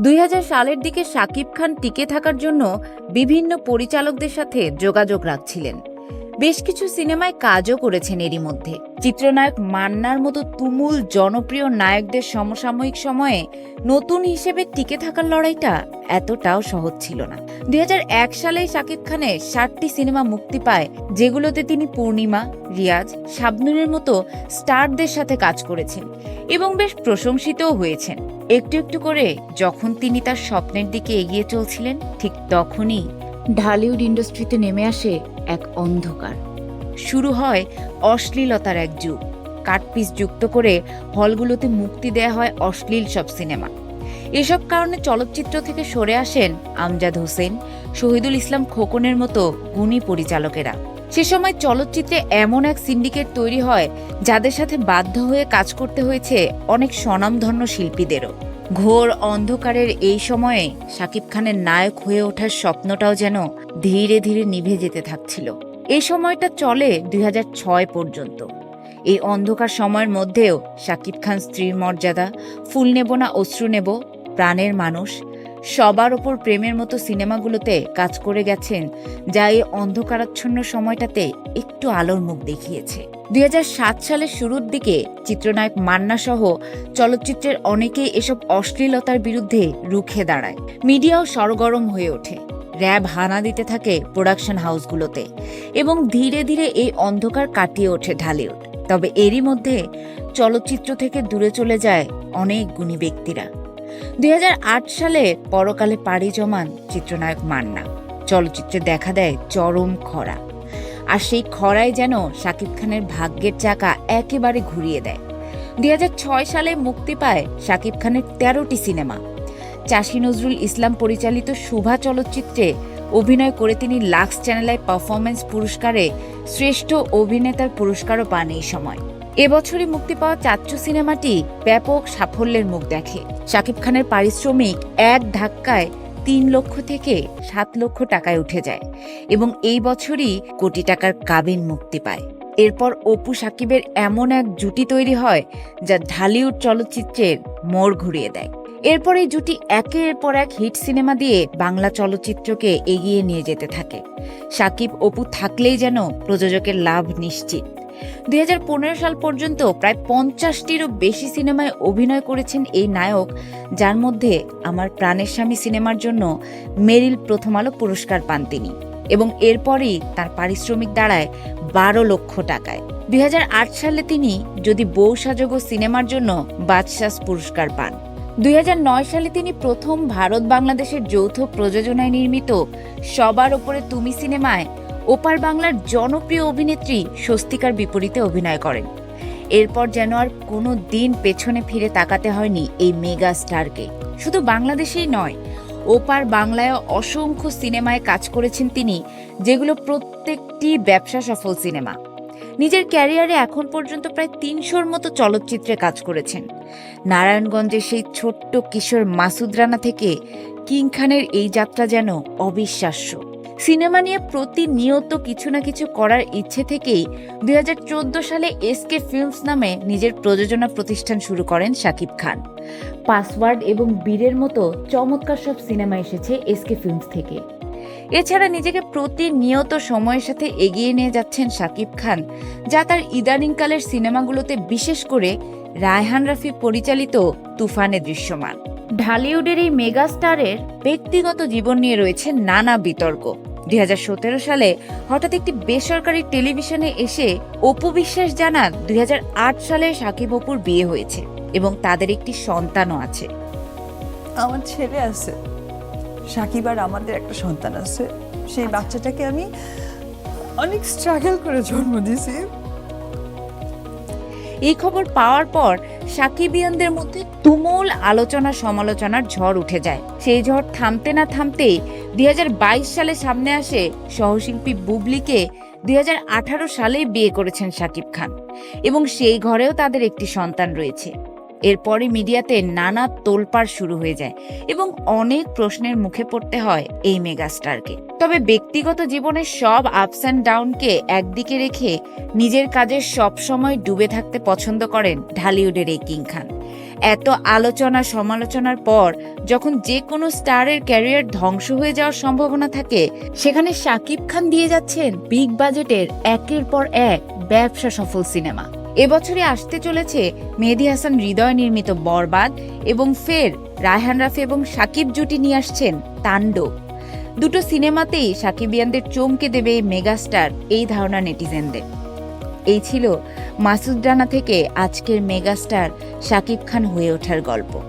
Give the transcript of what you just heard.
দুই হাজার সালের দিকে শাকিব খান টিকে থাকার জন্য বিভিন্ন পরিচালকদের সাথে যোগাযোগ রাখছিলেন। বেশ কিছু সিনেমায় কাজও করেছেন এরই মধ্যে। চিত্রনায়ক মান্নার মতো তুমুল জনপ্রিয় নায়কদের সমসাময়িক সময়ে নতুন হিসেবে টিকে থাকার লড়াইটা এতটাও সহজ ছিল না। দুই সালেই শাকিব খানের ষাটটি সিনেমা মুক্তি পায়, যেগুলোতে তিনি পূর্ণিমা, রিয়াজ, শাবনুরের মতো স্টারদের সাথে কাজ করেছেন এবং বেশ প্রশংসিতও হয়েছেন। একটু একটু করে যখন তিনি তার স্বপ্নের দিকে এগিয়ে চলছিলেন, ঠিক তখনই ঢালিউড ইন্ডাস্ট্রিতে নেমে আসে এক অন্ধকার। শুরু হয় অশ্লীলতার এক যুগ। কাটপিস যুক্ত করে হলগুলোতে মুক্তি দেয়া হয় অশ্লীল সব সিনেমা। এসব কারণে চলচ্চিত্র থেকে সরে আসেন আমজাদ হোসেন, শহীদুল ইসলাম খোকনের মতো গুণী পরিচালকেরা। সে সময় চলচ্চিত্রে এমন এক সিন্ডিকেট তৈরি হয়, যাদের সাথে বাধ্য হয়ে কাজ করতে হয়েছে অনেক স্বনামধন্য শিল্পীদেরও। ঘোর অন্ধকারের এই সময়ে শাকিব খানের নায়ক হয়ে ওঠার স্বপ্নটাও যেন ধীরে ধীরে নিভে যেতে থাকছিল। এই সময়টা চলে দুই হাজার ছয় পর্যন্ত। এই অন্ধকার সময়ের মধ্যেও শাকিব খান স্ত্রীর মর্যাদা, ফুল নেব না, অশ্রু নেব, প্রাণের মানুষ সবার ওপর প্রেমের মতো সিনেমাগুলোতে কাজ করে গেছেন, যা এই অন্ধকারাচ্ছন্ন সময়টাতে একটু আলোর মুখ দেখিয়েছে। দুই হাজার সাত সালের শুরুর দিকে চিত্রনায়ক মান্না সহ চলচ্চিত্রের অনেকেই এসব অশ্লীলতার বিরুদ্ধে রুখে দাঁড়ায়। মিডিয়াও সরগরম হয়ে ওঠে। র্যাব হানা দিতে থাকে প্রোডাকশন হাউসগুলোতে এবং ধীরে ধীরে এই অন্ধকার কাটিয়ে ওঠে ঢালিউড। তবে এরই মধ্যে চলচ্চিত্র থেকে দূরে চলে যায় অনেক গুণী ব্যক্তিরা। দুই হাজার আট সালে পরকালে পাড়ি জমান চিত্রনায়ক মান্না। চলচ্চিত্রে দেখা দেয় চরম খরা। আর সেই খরায় যেন শাকিব খানের ভাগ্যের চাকা একেবারে ঘুরিয়ে দেয়। দুই হাজার ছয় সালে মুক্তি পায় শাকিব খানের তেরোটি সিনেমা। চাষী নজরুল ইসলাম পরিচালিত শুভা চলচ্চিত্রে অভিনয় করে তিনি লাক্স চ্যানেলে পারফরমেন্স পুরস্কারে শ্রেষ্ঠ অভিনেতার পুরস্কারও পান এই সময়। এবছরই মুক্তি পাওয়া চাচ্চু সিনেমাটি ব্যাপক সাফল্যের মুখ দেখে। শাকিব খানের পারিশ্রমিক এক ধাক্কায় তিন লক্ষ থেকে সাত লক্ষ টাকায় উঠে যায় এবং এই বছরই কোটি টাকার কাবিন মুক্তি পায়। এরপর অপু সাকিবের এমন এক জুটি তৈরি হয় যা ঢালিউড চলচ্চিত্রের মোড় ঘুরিয়ে দেয়। এরপর এই জুটি একের পর এক হিট সিনেমা দিয়ে বাংলা চলচ্চিত্রকে এগিয়ে নিয়ে যেতে থাকে। সাকিব অপু থাকলেই যেন প্রযোজকের লাভ নিশ্চিত। দু হাজার পনেরো সাল পর্যন্ত প্রায় পঞ্চাশটিরও বেশি সিনেমায় অভিনয় করেছেন এই নায়ক, যার মধ্যে আমার প্রাণের স্বামী সিনেমার জন্য মেরিল প্রথম আলো পুরস্কার পান তিনি এবং এরপরই তার পারিশ্রমিক দাঁড়ায় বারো লক্ষ টাকায়। দুই হাজার আট সালে তিনি যদি বউ সাজগো সিনেমার জন্য বাদশাস পুরস্কার পান। দুই হাজার নয় সালে তিনি প্রথম ভারত বাংলাদেশের যৌথ প্রযোজনায় নির্মিত সবার ওপরে তুমি সিনেমায় ওপার বাংলার জনপ্রিয় অভিনেত্রী স্বস্তিকার বিপরীতে অভিনয় করেন। এরপর যেন আর কোনো দিন পেছনে ফিরে তাকাতে হয়নি এই মেগা স্টারকে। শুধু বাংলাদেশেই নয়, ওপার বাংলায় অসংখ্য সিনেমায় কাজ করেছেন তিনি, যেগুলো প্রত্যেকটি ব্যবসা সফল সিনেমা। নিজের ক্যারিয়ারে এখন পর্যন্ত প্রায় তিনশোর মতো চলচ্চিত্রে কাজ করেছেন। নারায়ণগঞ্জের সেই ছোট্ট কিশোর মাসুদ রানা থেকে কিং খানের এই যাত্রা যেন অবিশ্বাস্য। সিনেমা নিয়ে প্রতিনিয়ত কিছু না কিছু করার ইচ্ছে থেকেই দুই হাজার চোদ্দ সালে এসকে ফিল্মস নামে নিজের প্রযোজনা প্রতিষ্ঠান শুরু করেন শাকিব খান। পাসওয়ার্ড এবং বীরের মতো চমৎকার সব সিনেমা এসেছে এসকে ফিল্মস থেকে। এছাড়া নিজেকে প্রতিনিয়ত সময়ের সাথে এগিয়ে নিয়ে যাচ্ছেন শাকিব খান, যা তার ইদানিংকালের সিনেমাগুলোতে বিশেষ করে রায়হান রাফি পরিচালিত তুফানে দৃশ্যমান। ঢালিউডের এই মেগা স্টারের ব্যক্তিগত জীবন নিয়ে রয়েছে নানা বিতর্ক। দু হাজার সতেরো সালে হঠাৎ একটি বেসরকারি টেলিভিশনে এসে অপু বিশ্বাস জানান দু হাজার আট সালে সাকিব অপুর বিয়ে হয়েছে এবং তাদের একটি সন্তানও আছে। আমার ছেলে আছে। সাকিব আর আমাদের একটা সন্তান আছে। সেই বাচ্চাটাকে আমি অনেক স্ট্রাগল করে জন্ম দিয়েছি। এই খবর পাওয়ার পর সাকিবিয়ানদের মধ্যে তুমুল আলোচনা সমালোচনার ঝড় উঠে যায়। সেই ঝড় থামতে না থামতেই দুই হাজার বাইশ সালে সামনে আসে সহশিল্পী বুবলিকে দুই সালেই বিয়ে করেছেন সাকিব খান এবং সেই ঘরেও তাদের একটি সন্তান রয়েছে। এরপরে মিডিয়াতে নানা তোলপাড় শুরু হয়ে যায় এবং অনেক প্রশ্নের মুখে পড়তে হয় এই মেগাস্টারকে। তবে ব্যক্তিগত জীবনের সব আপস অ্যান্ড ডাউনকে একদিকে রেখে নিজের কাজে সব সময় ডুবে থাকতে পছন্দ করেন ঢালিউডের এই কিং খান এত আলোচনা সমালোচনার পর যখন যে কোনো স্টারের ক্যারিয়ার ধ্বংস হয়ে যাওয়ার সম্ভাবনা থাকে, সেখানে শাকিব খান দিয়ে যাচ্ছেন বিগ বাজেটের একের পর এক ব্যবসা সফল সিনেমা। এবছরে আসতে চলেছে মেহেদি হাসান হৃদয় নির্মিত বরবাদ এবং ফের রায়হান রাফি এবং সাকিব জুটি নিয়ে আসছেন তাণ্ডব। দুটো সিনেমাতেই সাকিবিয়ানদের চমকে দেবে এই মেগাস্টার এই ধারণা নেটিজেনদের। এই ছিল মাসুদ ডানা থেকে আজকের মেগাস্টার সাকিব খান হয়ে ওঠার গল্প।